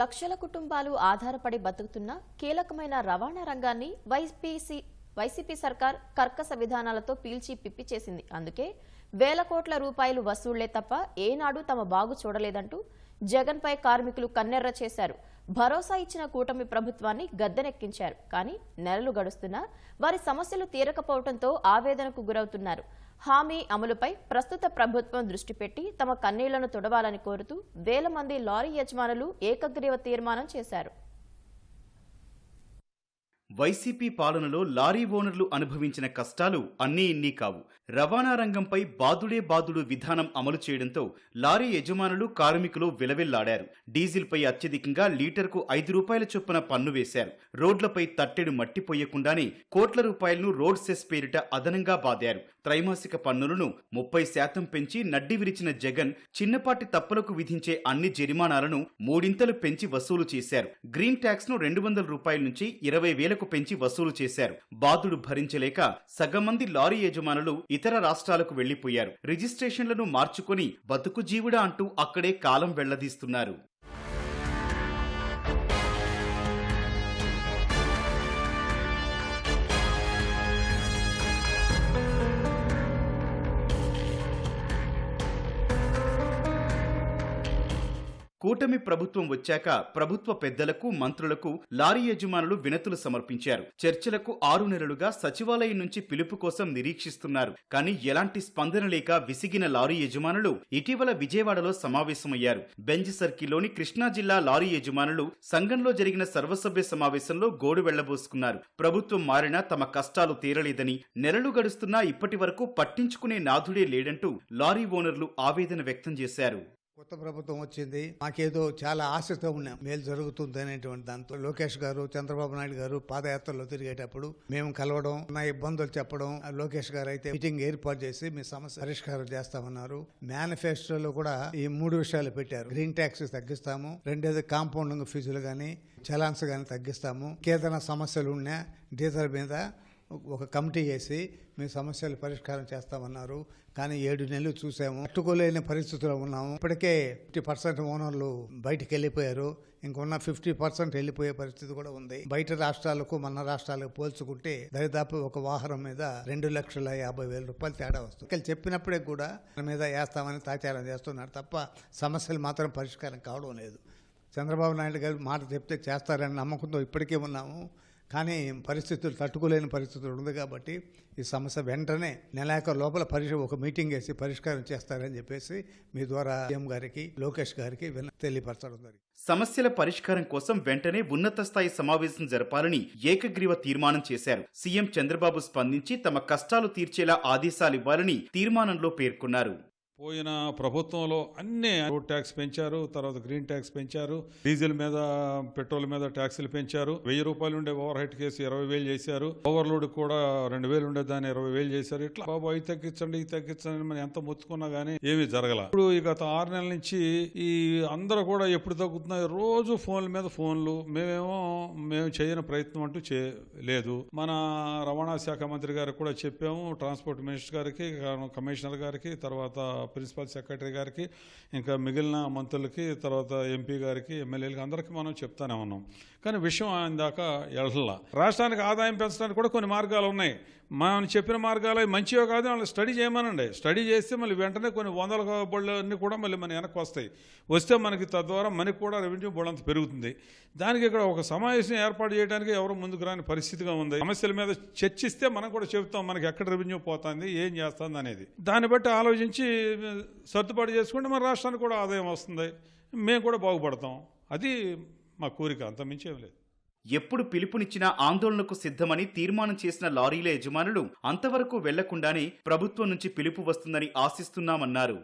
లక్షల కుటుంబాలు ఆధారపడి బతుకుతున్న కీలకమైన రవాణా రంగాన్ని వైపీసీ వైసీపీ సర్కార్ కర్కశ విధానాలతో పీల్చి పిప్పి చేసింది. అందుకే వేల కోట్ల రూపాయలు వసూళ్ళే తప్ప ఏనాడు తమ బాగు చూడలేదంటూ జగన్పై కార్మికులు కన్నెర్ర చేశారు. భరోసా ఇచ్చిన కూటమి ప్రభుత్వాన్ని గద్దెనెక్కించారు. కానీ నెలలు గడుస్తున్నా వారి సమస్యలు తీరకపోవడంతో ఆవేదనకు గురవుతున్నారు. హామీ అమలుపై ప్రస్తుత ప్రభుత్వం దృష్టి పెట్టి తమ కన్నీళ్ళను తుడవాలని కోరుతూ వేల మంది లారీ యజమానులు ఏకగ్రీవ తీర్మానం చేశారు. వైసీపీ పాలనలో లారీ ఓనర్లు అనుభవించిన కష్టాలు అన్నీ ఇన్నీ కావు. రవాణా రంగంపై బాదుడే బాదుడు విధానం అమలు చేయడంతో లారీ యజమానులు కార్మికులు విలవిల్లాడారు. డీజిల్పై అత్యధికంగా లీటర్కు ఐదు రూపాయల చొప్పున పన్ను వేశారు. రోడ్లపై తట్టెడు మట్టిపోయకుండానే కోట్ల రూపాయలను రోడ్ సెస్ పేరిట అదనంగా బాదారు. త్రైమాసిక పన్నులను ముప్పై శాతం పెంచి నడ్డి విరిచిన జగన్ చిన్నపాటి తప్పులకు విధించే అన్ని జరిమానాలను మూడింతలు పెంచి వసూలు చేశారు. గ్రీన్ ట్యాక్స్ను రెండు వందల రూపాయల నుంచి ఇరవై వేలకు పెంచి వసూలు చేశారు. బాధుడు భరించలేక సగమంది లారీ యజమానులు ఇతర రాష్ట్రాలకు వెళ్ళిపోయారు రిజిస్ట్రేషన్లను మార్చుకుని బతుకు జీవుడా అంటూ అక్కడే కాలం వెళ్ళదీస్తున్నారు. కూటమి ప్రభుత్వం వచ్చాక ప్రభుత్వ పెద్దలకు మంత్రులకు లారీ యజమానులు వినతులు సమర్పించారు. చర్చలకు ఆరు నెలలుగా సచివాలయం నుంచి పిలుపు కోసం నిరీక్షిస్తున్నారు. కానీ ఎలాంటి స్పందన లేక విసిగిన లారీ యజమానులు ఇటీవల విజయవాడలో సమావేశమయ్యారు. బెంజ్ సర్కిల్లోని కృష్ణా జిల్లా లారీ యజమానులు సంఘంలో జరిగిన సర్వసభ్య సమావేశంలో గోడు వెళ్ళబోసుకున్నారు. ప్రభుత్వం మారినా తమ కష్టాలు తీరలేదని నెలలు గడుస్తున్నా ఇప్పటి వరకు పట్టించుకునే నాథుడే లేడంటూ లారీ ఓనర్లు ఆవేదన వ్యక్తం చేశారు. కొత్త ప్రభుత్వం వచ్చింది. మాకేదో చాలా ఆశతో ఉన్నాం. మేలు జరుగుతుంది అనేటువంటి దాంతో లోకేష్ గారు చంద్రబాబు నాయుడు గారు పాదయాత్రలో తిరిగేటప్పుడు మేము కలవడం నా ఇబ్బందులు చెప్పడం లోకేష్ గారు అయితే మీటింగ్ ఏర్పాటు చేసి మీ సమస్య పరిష్కారం చేస్తామన్నారు. మేనిఫెస్టోలో కూడా ఈ మూడు విషయాలు పెట్టారు. గ్రీన్ ట్యాక్స్ తగ్గిస్తాము. రెండేది కాంపౌండింగ్ ఫీజులు కానీ చలాన్స్ కానీ తగ్గిస్తాము. ఏదైనా సమస్యలు ఉన్నా డీజల్ మీద ఒక కమిటీ వేసి మీ సమస్యలు పరిష్కారం చేస్తామన్నారు. కానీ ఏడు నెలలు చూసాము. తట్టుకోలేని పరిస్థితిలో ఉన్నాము. ఇప్పటికే ఫిఫ్టీ పర్సెంట్ ఓనర్లు బయటికి వెళ్ళిపోయారు. ఇంకొన్న ఫిఫ్టీ పర్సెంట్ వెళ్ళిపోయే పరిస్థితి కూడా ఉంది. బయట రాష్ట్రాలకు మన రాష్ట్రాలకు పోల్చుకుంటే దరిదాపు ఒక వాహనం మీద రెండు లక్షల యాభై వేల రూపాయలు తేడా వస్తుంది. ఇక్కడ చెప్పినప్పుడే కూడా మన మీద వేస్తామని తాచారం చేస్తున్నారు తప్ప సమస్యలు మాత్రం పరిష్కారం కావడం లేదు. చంద్రబాబు నాయుడు గారు మాట చెప్తే చేస్తారని నమ్మకంతో ఇప్పటికే ఉన్నాము. కానీ పరిస్థితులు తట్టుకోలేని పరిస్థితులు ఉంది కాబట్టి ఈ సమస్య వెంటనే నెలాఖరు లోపల పరిష ఒక మీటింగ్ వేసి పరిష్కారం చేస్తారని చెప్పేసి మీ ద్వారా సీఎం గారికి లోకేష్ గారికి తెలియపరచడం జరిగింది. సమస్యల పరిష్కారం కోసం వెంటనే ఉన్నత స్థాయి సమావేశం జరపాలని ఏకగ్రీవ తీర్మానం చేశారు. సీఎం చంద్రబాబు స్పందించి తమ కష్టాలు తీర్చేలా ఆదేశాలివ్వాలని తీర్మానంలో పేర్కొన్నారు. పోయిన ప్రభుత్వంలో అన్ని రోడ్ ట్యాక్స్ పెంచారు తర్వాత గ్రీన్ ట్యాక్స్ పెంచారు డీజిల్ మీద పెట్రోల్ మీద ట్యాక్సులు పెంచారు. వెయ్యి రూపాయలు ఉండే ఓవర్ హెడ్ కేసు ఇరవై వేలు చేశారు. ఓవర్లోడ్ కూడా రెండు వేలు ఉండే దాన్ని ఇరవై వేలు చేశారు. ఇట్లా బాబు అవి తగ్గించండి ఇది తగ్గించండి మనం ఎంత మొత్తుకున్నా గానీ ఏమీ జరగల. ఇప్పుడు ఈ గత ఆరు నెలల నుంచి ఈ అందరూ కూడా ఎప్పుడు తగ్గుతున్నాయి? రోజు ఫోన్ల మీద ఫోన్లు. మేమేమో మేము చేయని ప్రయత్నం అంటూ చే లేదు. మన రవాణా శాఖ మంత్రి గారికి కూడా చెప్పాము ట్రాన్స్పోర్ట్ మినిస్టర్ గారికి కమిషనర్ గారికి తర్వాత ప్రిన్సిపల్ సెక్రటరీ గారికి ఇంకా మిగిలిన మంత్రులకి తర్వాత ఎంపీ గారికి ఎమ్మెల్యేలకి అందరికీ మనం చెప్తానే ఉన్నాం. కానీ విషయం ఆయన దాకా వెళ్ళలా రాష్ట్రానికి ఆదాయం పెంచడానికి కూడా కొన్ని మార్గాలు ఉన్నాయి. మనం చెప్పిన మార్గాలు అవి మంచివో కాదు వాళ్ళు స్టడీ చేయమనండి. స్టడీ చేస్తే మళ్ళీ వెంటనే కొన్ని వందల బళ్ళు అన్నీ కూడా మళ్ళీ మన వెనక్కి వస్తాయి. వస్తే మనకి తద్వారా మనకి కూడా రెవెన్యూ బోర్డు అంత పెరుగుతుంది. దానికి ఇక్కడ ఒక సమావేశం ఏర్పాటు చేయడానికి ఎవరు ముందుకు రాని పరిస్థితిగా ఉంది. సమస్యల మీద చర్చిస్తే మనం కూడా చెబుతాం మనకి ఎక్కడ రెవెన్యూ పోతుంది ఏం చేస్తుంది అనేది. దాన్ని బట్టి ఆలోచించి సర్దుబాటు చేసుకుంటే మన రాష్ట్రానికి కూడా ఆదాయం వస్తుంది. మేము కూడా బాగుపడతాం. అది మా కోరిక అంత మించి లేదు. ఎప్పుడు పిలుపునిచ్చినా ఆందోళనకు సిద్ధమని తీర్మానం చేసిన లారీల యజమానులు అంతవరకు వెళ్ళకుండానే ప్రభుత్వం నుంచి పిలుపు వస్తుందని ఆశిస్తున్నామన్నారు.